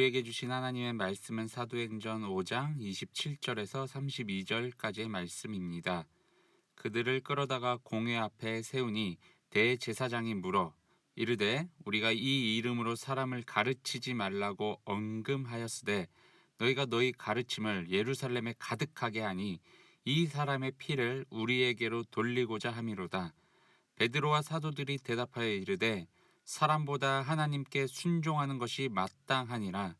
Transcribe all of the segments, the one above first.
우리에게 주신 하나님의 말씀은 사도행전 5장 27절에서 32절까지의 말씀입니다. 그들을 끌어다가 공회 앞에 세우니 대제사장이 물어 이르되 우리가 이 이름으로 사람을 가르치지 말라고 언금하였으되 너희가 너희 가르침을 예루살렘에 가득하게 하니 이 사람의 피를 우리에게로 돌리고자 함이로다. 베드로와 사도들이 대답하여 이르되 사람보다 하나님께 순종하는 것이 마땅하니라.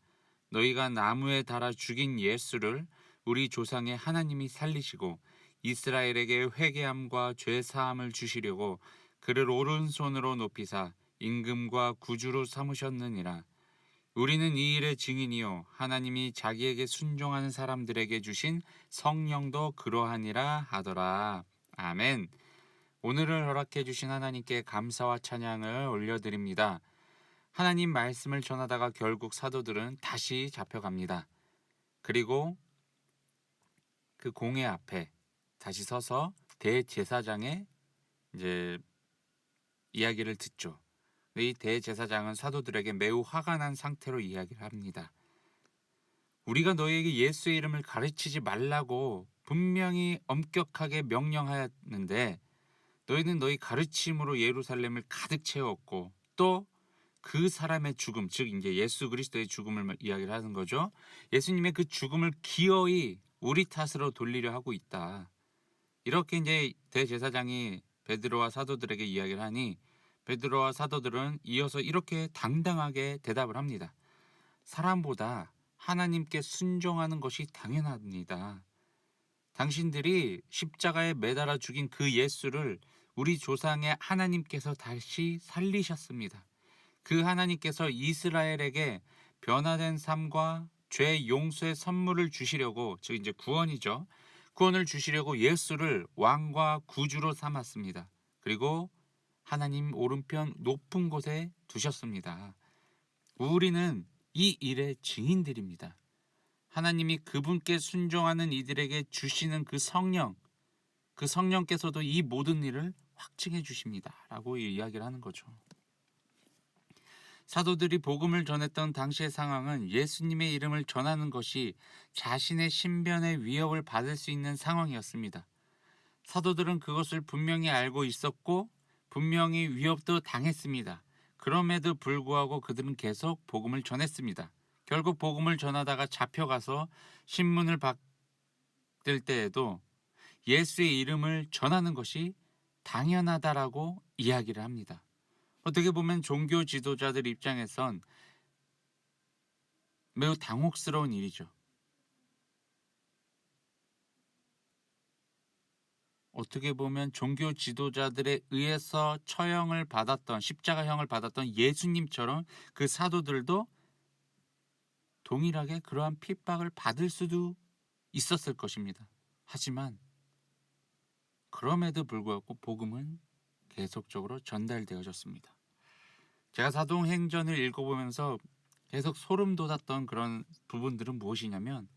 너희가 나무에 달아 죽인 예수를 우리 조상의 하나님이 살리시고 이스라엘에게 회개함과 죄 사함을 주시려고 그를 오른손으로 높이사 임금과 구주로 삼으셨느니라. 우리는 이 일의 증인이요 하나님이 자기에게 순종하는 사람들에게 주신 성령도 그러하니라 하더라. 아멘. 오늘을 허락해 주신 하나님께 감사와 찬양을 올려드립니다. 하나님 말씀을 전하다가 결국 사도들은 다시 잡혀갑니다. 그리고 그 공회 앞에 다시 서서 대제사장의 이제 이야기를 듣죠. 이 대제사장은 사도들에게 매우 화가 난 상태로 이야기를 합니다. 우리가 너희에게 예수의 이름을 가르치지 말라고 분명히 엄격하게 명령하였는데 너희는 너희 가르침으로 예루살렘을 가득 채웠고 또 그 사람의 죽음, 즉 이제 예수 그리스도의 죽음을 이야기를 하는 거죠. 예수님의 그 죽음을 기어이 우리 탓으로 돌리려 하고 있다. 이렇게 이제 대제사장이 베드로와 사도들에게 이야기를 하니 베드로와 사도들은 이어서 이렇게 당당하게 대답을 합니다. 사람보다 하나님께 순종하는 것이 당연합니다. 당신들이 십자가에 매달아 죽인 그 예수를 우리 조상의 하나님께서 다시 살리셨습니다. 그 하나님께서 이스라엘에게 변화된 삶과 죄 용서의 선물을 주시려고 즉 이제 구원이죠. 구원을 주시려고 예수를 왕과 구주로 삼았습니다. 그리고 하나님 오른편 높은 곳에 두셨습니다. 우리는 이 일의 증인들입니다. 하나님이 그분께 순종하는 이들에게 주시는 그 성령, 그 성령께서도 이 모든 일을 확증해 주십니다. 라고 이야기를 하는 거죠. 사도들이 복음을 전했던 당시의 상황은 예수님의 이름을 전하는 것이 자신의 신변의 위협을 받을 수 있는 상황이었습니다. 사도들은 그것을 분명히 알고 있었고 분명히 위협도 당했습니다. 그럼에도 불구하고 그들은 계속 복음을 전했습니다. 결국 복음을 전하다가 잡혀가서 신문을 받을 때에도 예수의 이름을 전하는 것이 당연하다라고 이야기를 합니다. 어떻게 보면 종교 지도자들 입장에선 매우 당혹스러운 일이죠. 어떻게 보면 종교 지도자들에 의해서 처형을 받았던 십자가형을 받았던 예수님처럼 그 사도들도 동일하게 그러한 핍박을 받을 수도 있었을 것입니다. 하지만 그럼에도 불구하고 복음은 계속적으로 전달되어졌습니다. 제가 사도행전을 읽어보면서 계속 소름 돋았던 그런 부분들은 무엇이냐면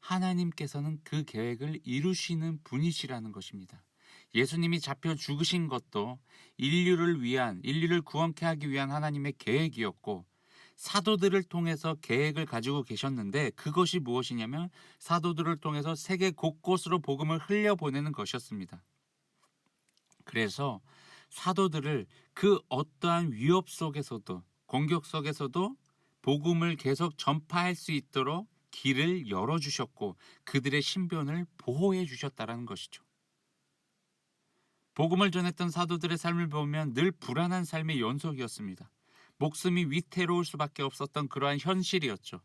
하나님께서는 그 계획을 이루시는 분이시라는 것입니다. 예수님이 잡혀 죽으신 것도 인류를 위한, 인류를 구원케 하기 위한 하나님의 계획이었고, 사도들을 통해서 계획을 가지고 계셨는데, 그것이 무엇이냐면, 사도들을 통해서 세계 곳곳으로 복음을 흘려보내는 것이었습니다. 그래서 사도들을 그 어떠한 위협 속에서도, 공격 속에서도 복음을 계속 전파할 수 있도록 길을 열어 주셨고 그들의 신변을 보호해 주셨다라는 것이죠. 복음을 전했던 사도들의 삶을 보면 늘 불안한 삶의 연속이었습니다. 목숨이 위태로울 수밖에 없었던 그러한 현실이었죠.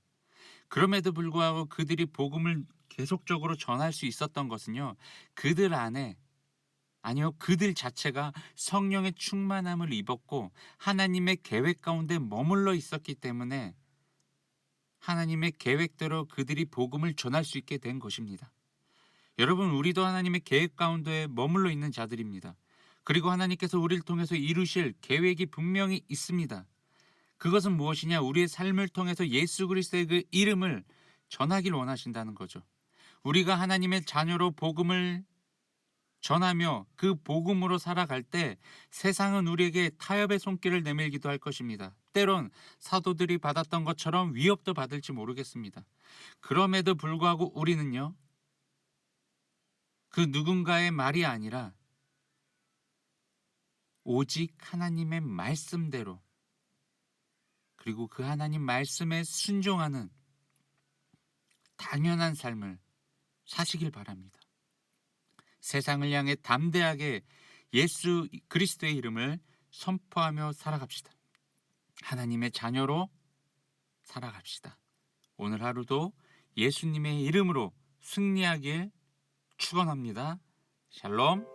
그럼에도 불구하고 그들이 복음을 계속적으로 전할 수 있었던 것은요, 그들 안에 아니요, 그들 자체가 성령의 충만함을 입었고 하나님의 계획 가운데 머물러 있었기 때문에 하나님의 계획대로 그들이 복음을 전할 수 있게 된 것입니다. 여러분, 우리도 하나님의 계획 가운데 머물러 있는 자들입니다. 그리고 하나님께서 우리를 통해서 이루실 계획이 분명히 있습니다. 그것은 무엇이냐? 우리의 삶을 통해서 예수 그리스도의 그 이름을 전하길 원하신다는 거죠. 우리가 하나님의 자녀로 복음을 전하며 그 복음으로 살아갈 때 세상은 우리에게 타협의 손길을 내밀기도 할 것입니다. 때론 사도들이 받았던 것처럼 위협도 받을지 모르겠습니다. 그럼에도 불구하고 우리는요, 그 누군가의 말이 아니라 오직 하나님의 말씀대로 그리고 그 하나님 말씀에 순종하는 당연한 삶을 사시길 바랍니다. 세상을 향해 담대하게 예수 그리스도의 이름을 선포하며 살아갑시다. 하나님의 자녀로 살아갑시다. 오늘 하루도 예수님의 이름으로 승리하길 축원합니다. 샬롬.